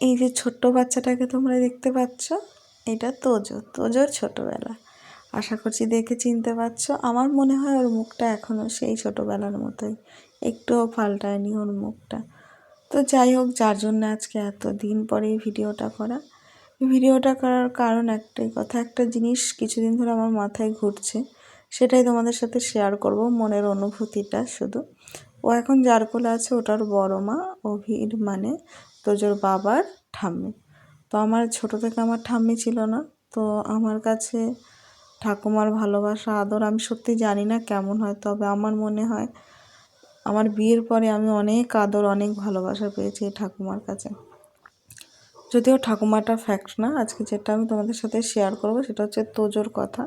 এই যে ছোট্ট বাচ্চাটাকে তোমরা দেখতে পাচ্ছ, এটা তোজো। তোজোর ছোটোবেলা। আশা করছি দেখে চিনতে পারছ। আমার মনে হয় ওর মুখটা এখনও সেই ছোটোবেলার মতোই। একটুও পাল্টায়নি ওর মুখটা। তো যাই হোক, যার জন্য আজকে এত দিন পরে ভিডিওটা করা। ভিডিওটা করার কারণ একটাই কথা, একটা জিনিস কিছুদিন ধরে আমার মাথায় ঘুরছে, সেটাই তোমাদের সাথে শেয়ার করব, মনের অনুভূতিটা শুধু। ও এখন যার কোলে আছে, ওটার বড় মা, অভির মানে। তোজোর বাবার ঠাম্মি। তো আমার ছোট থেকে আমার ঠাম্মি ছিল না। তো আমার কাছে ঠাকুমার ভালোবাসা, আদর আমি সত্যি জানি না কেমন হয়, তবে আমার মনে হয় আমার বিয়ের পরে আমি অনেক আদর, অনেক ভালোবাসা পেয়েছি এই ঠাকুমার কাছে। যদিও ঠাকুমাটা ফ্যাক্ট না, আজকে যেটা আমি তোমাদের সাথে শেয়ার করব সেটা হচ্ছে তোজোর কথা।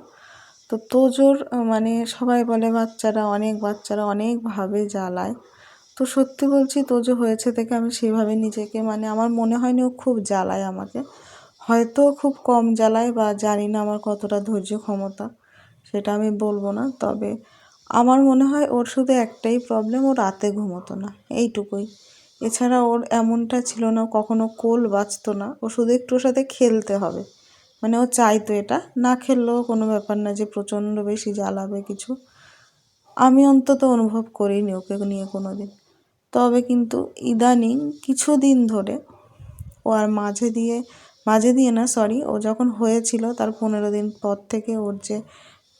তো তোজোর মানে সবাই বলে বাচ্চারা অনেক, বাচ্চারা অনেকভাবে জ্বালায়। তো সত্যি বলছি তোজো হয়েছে থেকে আমি সেভাবে নিজেকে মানে আমার মনে হয়নি ও খুব জ্বালায় আমাকে। হয়তো খুব কম জ্বালায় বা জানি না আমার কতটা ধৈর্য ক্ষমতা, সেটা আমি বলব না। তবে আমার মনে হয় ওর শুধু একটাই প্রবলেম ও রাতে ঘুমোতো না, এইটুকুই। এছাড়া ওর এমনটা ছিল না কখনো কোল বাঁচতো না, ও শুধু একটু ওর সাথে খেলতে হবে। মানে ও চাইতো এটা, না খেললেও কোনো ব্যাপার না যে প্রচণ্ড বেশি জ্বালাবে কিছু। আমি অন্তত অনুভব করিনি ওকে নিয়ে কোনো দিন তবে কিন্তু ইদানিং কিছুদিন ধরে ও আর মাঝে দিয়ে মাঝে দিয়ে না সরি ও যখন হয়েছিল তার পনেরো দিন পর থেকে ওর যে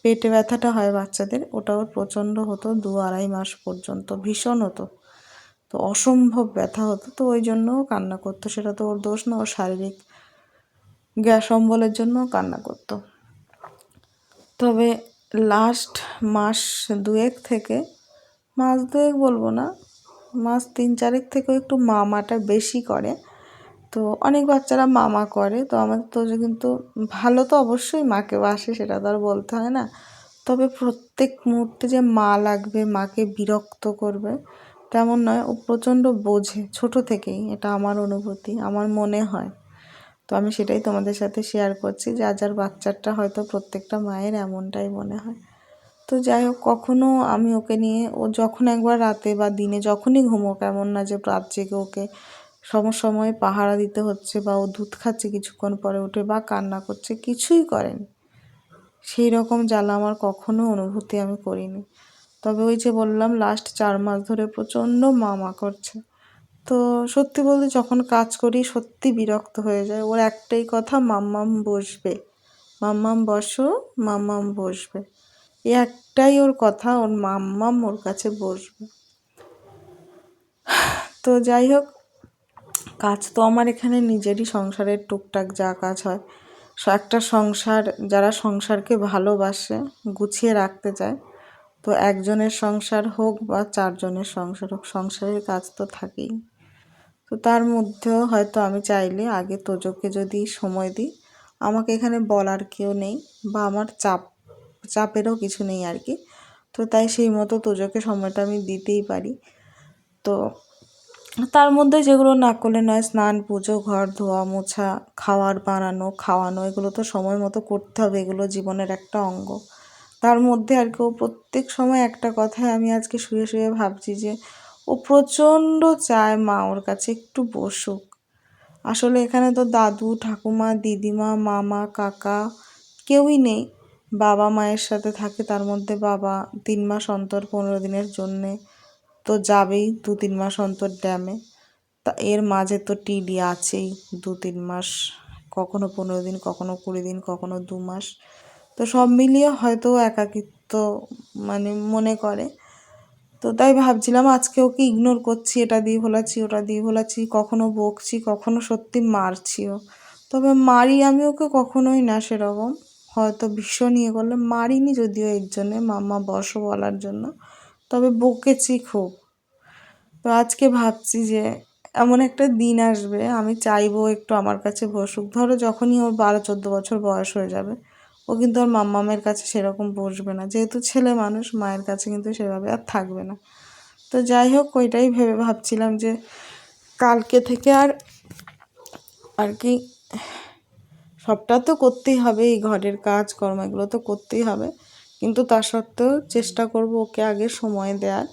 পেটে ব্যথাটা হয় বাচ্চাদের ওটা ওর প্রচণ্ড হতো, দু আড়াই মাস পর্যন্ত ভীষণ হতো। তো অসম্ভব ব্যথা হতো, তো ওই জন্যও কান্না করতো। সেটা তো ওর দোষ না ওর শারীরিক গ্যাস অম্বলের জন্য কান্না করতো। তবে লাস্ট মাস দুয়েক থেকে, মাস দুয়েক বলব না মাস তিন চারেক থেকেও একটু মামাটা বেশি করে। তো অনেক বাচ্চারা মামা করে, তো আমাদের তো কিন্তু ভালো তো অবশ্যই মাকে বাসে, সেটা তো আর বলতে হয় না। তবে প্রত্যেক মুহূর্তে যে মা লাগবে, মাকে বিরক্ত করবে, তেমন নয়, ও প্রচণ্ড বোঝে, ছোট থেকেই, এটা আমার অনুভূতি, আমার মনে হয়। তো আমি সেটাই তোমাদের সাথে শেয়ার করছি যার যার বাচ্চারটা হয়তো প্রত্যেকটা মায়ের এমনটাই মনে হয়। তো যাই হোক কখনও আমি ওকে নিয়ে, ও যখন একবার রাতে বা দিনে যখনই ঘুমোক, এমন না যে রাত জেগে ওকে সময় পাহারা দিতে হচ্ছে বা ও দুধ খাচ্ছে কিছুক্ষণ পরে উঠে বা কান্না করছে, কিছুই করেনি। সেই রকম জ্বালা আমার কখনো অনুভূতি আমি করিনি। তবে ওই যে বললাম লাস্ট চার মাস ধরে প্রচণ্ড মামা করছে। তো সত্যি বলতে যখন কাজ করি, সত্যি বিরক্ত হয়ে যায়। ওর একটাই কথা, মাম্মাম বসবে। মাম্মাম বসো, মাম্মাম বসবে। একটাই ওর কথা, ওর মাম্মাম ওর কাছে বসবে। তো যাই হোক, কাজ তো আমার এখানে নিজেরই, সংসারের টুকটাক যা কাজ হয়। একটা সংসার, যারা সংসারকে ভালোবাসে, গুছিয়ে রাখতে চায়, তো একজনের সংসার হোক বা চারজনের সংসার হোক, সংসারের কাজ তো থাকেই। তো তার মধ্যেও হয়তো আমি চাইলে আগে তোজোকে যদি সময় দিই, আমাকে এখানে বলার কেউ নেই বা আমার চাপ চাপেরও কিছু নেই আর কি। তো তাই সেই মতো তোজোকে সময়টা আমি দিতেই পারি। তো তার মধ্যে যেগুলো না করলে নয়, স্নান, পুজো, ঘর, ধোয়া, মোছা, খাওয়ার, বানানো, খাওয়ানো, এগুলো তো সময় মতো করতে হবে, এগুলো জীবনের একটা অঙ্গ। তার মধ্যে আর কেউ প্রত্যেক সময় একটা কথায় আমি আজকে শুয়ে শুয়ে ভাবছি যে, ও প্রচণ্ড চায় মা ওর কাছে একটু বসুক। আসলে এখানে তো দাদু, ঠাকুমা, দিদিমা, মামা, কাকা কেউই নেই। বাবা মায়ের সাথে থাকে, তার মধ্যে বাবা তিন মাস অন্তর পনেরো দিনের জন্যে তো যাবেই, দু তিন মাস অন্তর ড্যামে। তা এর মাঝে তো টিডি আছেই দু তিন মাস, কখনো পনেরো দিন, কখনো কুড়ি দিন, কখনো দু মাস। তো সব মিলিয়ে হয়তো একাকিত্ব মানে মনে করে। তো তাই ভাবছিলাম আজকে ওকে ইগনোর করছি, এটা দিয়ে ভোলাচ্ছি, ওটা দিয়ে ভোলাচ্ছি, কখনো বকছি, কখনো সত্যি মারছিও। তবে মারি আমি ওকে কখনোই না সেরকম। হয়তো ভীষণ ইয়ে করলে মারিনি যদিও এর জন্যে, মাম্মা বসো বলার জন্য। তবে বকেছি খুব। তো আজকে ভাবছি যে এমন একটা দিন আসবে, আমি চাইব একটু আমার কাছে বসুক। ধরো যখনই ওর বারো চোদ্দ বছর বয়স হয়ে যাবে, ও কিন্তু ওর মাম্মামের কাছে সেরকম বসবে না। যেহেতু ছেলে মানুষ, মায়ের কাছে কিন্তু সেভাবে আর থাকবে না। তো যাই হোক, ওইটাই ভেবে ভাবছিলাম যে কালকে থেকে আর আর কি সবটা তো করতেই হবে, এই ঘরের কাজ কর্ম এগুলো তো করতেই হবে। কিন্তু তা সত্ত্বেও চেষ্টা করব ওকে আগে সময় দেওয়ার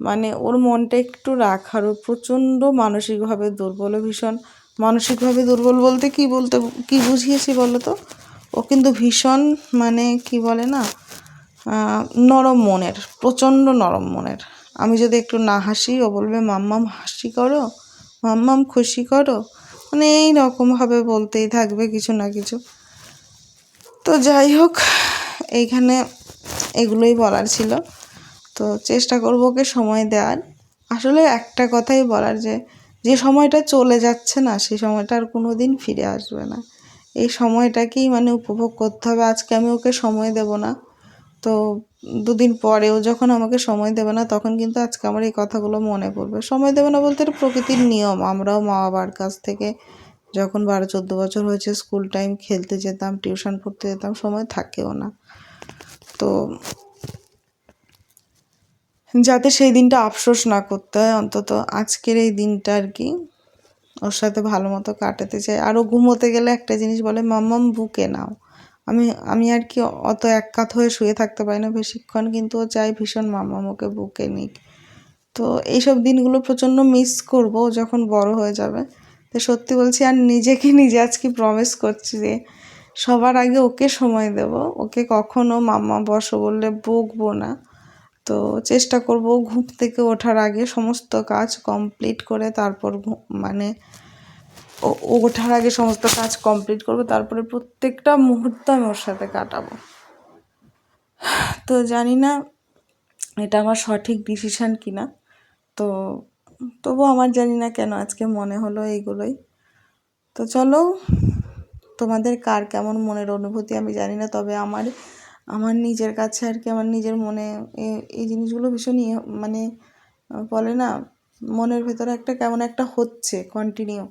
মানে ওর মনটা একটু রাখার ও প্রচণ্ড মানসিকভাবে দুর্বল ভীষণ মানসিকভাবে দুর্বল বলতে কি বলতে, কি বুঝিয়েছি বলো তো? ও কিন্তু ভীষণ মানে কি বলে না নরম মনের, প্রচণ্ড নরম মনের। আমি যদি একটু না হাসি, ও বলবে, মাম্মাম, হাসি করো, মাম্মাম, খুশি করো। মানে এই রকমভাবে বলতেই থাকবে কিছু না কিছু। তো যাই হোক, এইখানে এগুলোই বলার ছিল। তো চেষ্টা করব ওকে সময় দেওয়ার। আসলে একটা কথাই বলার যে যে সময়টা চলে যাচ্ছে না, সেই সময়টা আর কোনো দিন ফিরে আসবে না। এই সময়টাকেই মানে উপভোগ করতে হবে। আজকে আমি ওকে সময় দেব না। তো দুদিন পরেও যখন আমাকে সময় দেবে না, তখন কিন্তু আজকে আমার এই কথাগুলো মনে পড়বে। সময় দেবে না বলতে প্রকৃতির নিয়ম। আমরাও মা বাবার কাছ থেকে যখন বারো, চোদ্দ বছর হয়েছে, স্কুল টাইম খেলতে যেতাম, টিউশন পড়তে যেতাম, সময় থাকেও না। তো যাতে সেই দিনটা আফসোস না করতে হয়, অন্তত আজকের এই দিনটা আর কি ওর সাথে ভালো মতো কাটাতে চাই। আরও ঘুমোতে গেলে একটা জিনিস বলে, মাম্মাম, বুকে নাও। আমি আমি আর কি অত এক কাত হয়ে শুয়ে থাকতে পারি না। বেশিক্ষণ কিন্তু ও চাই ভীষণ মাম্মাম ওকে বুকে নিক। তো এইসব দিনগুলো প্রচণ্ড মিস করব যখন বড় হয়ে যাবে। তো সত্যি বলছি, আর নিজেকে নিজে আজকে প্রমিস করছি যে সবার আগে ওকে সময় দেব। ওকে কখনো মাম্মা বসো বললে বকবো না। তো চেষ্টা করব ঘুম থেকে ওঠার আগে সমস্ত কাজ কমপ্লিট করে তারপর মানে ওঠার আগে সমস্ত কাজ কমপ্লিট করব, তারপরে প্রত্যেকটা মুহূর্ত আমি ওর সাথে কাটাবো। তো জানি না এটা আমার সঠিক ডিসিশান কি না তো তবু আমার জানি না কেন আজকে মনে হলো এইগুলোই। তো চলো, তোমাদের কার কেমন মনের অনুভূতি আমি জানি না, তবে আমার আমার নিজের কাছে আর কি, আমার নিজের মনে এই জিনিসগুলো ভীষণই মানে বলে না, মনের ভেতরে একটা কেমন একটা হচ্ছে কন্টিনিউ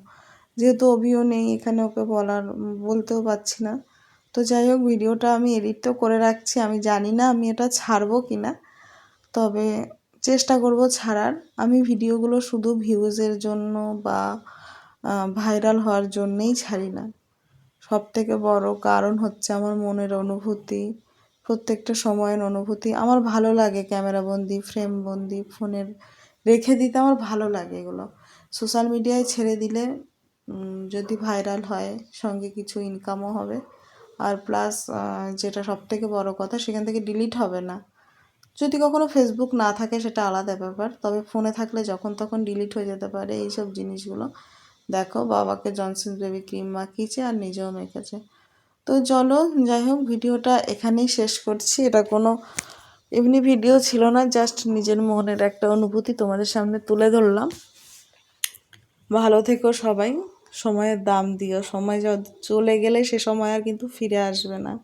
যেহেতু অভিও নেই, এখানে ওকে বলার, বলতেও পারছি না। তো যাই হোক, ভিডিওটা আমি এডিট তো করে রাখছি, আমি জানি না আমি এটা ছাড়বো কি না তবে চেষ্টা করব ছাড়ার। আমি ভিডিওগুলো শুধু ভিউজের জন্য বা ভাইরাল হওয়ার জন্যেই ছাড়ি না। সব থেকে বড় কারণ হচ্ছে আমার মনের অনুভূতি, প্রত্যেকটা সময়ের অনুভূতি। আমার ভালো লাগে ক্যামেরা বন্দি ফ্রেম বন্দি, ফোনের রেখে দিতে আমার ভালো লাগে এগুলো। সোশ্যাল মিডিয়ায় ছেড়ে দিলে যদি ভাইরাল হয়, সঙ্গে কিছু ইনকামও হবে। আর প্লাস যেটা সব থেকে বড় কথা, সেখান থেকে ডিলিট হবে না। যদি কখনো ফেসবুক না থাকে, সেটা আলাদা ব্যাপার। তবে ফোনে থাকলে যখন তখন ডিলিট হয়ে যেতে পারে এইসব জিনিসগুলো। দেখো, বাবাকে জনসন বেবি ক্রিম মাখিয়েছে আর নিজেও মেখেছে। তো চলো, যাই হোক, ভিডিওটা এখানেই শেষ করছি। এটা কোনো এমনি ভিডিও ছিল না জাস্ট নিজের মনের একটা অনুভূতি তোমাদের সামনে তুলে ধরলাম। ভালো থেকো সবাই। সময়ের দাম দিও, সময় চলে গেলে সে সময় আর কিন্তু ফিরে আসবে না।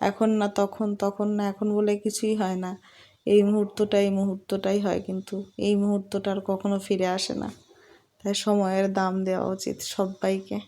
এখন না তখন তখন না এখন বলে কিছুই হয় না। এই মুহূর্তটা, এই মুহূর্তটাই হয় কিন্তু, এই মুহূর্তটা আর কখনো ফিরে আসে না। তাই সময়ের দাম দেওয়া উচিত সবাইকে।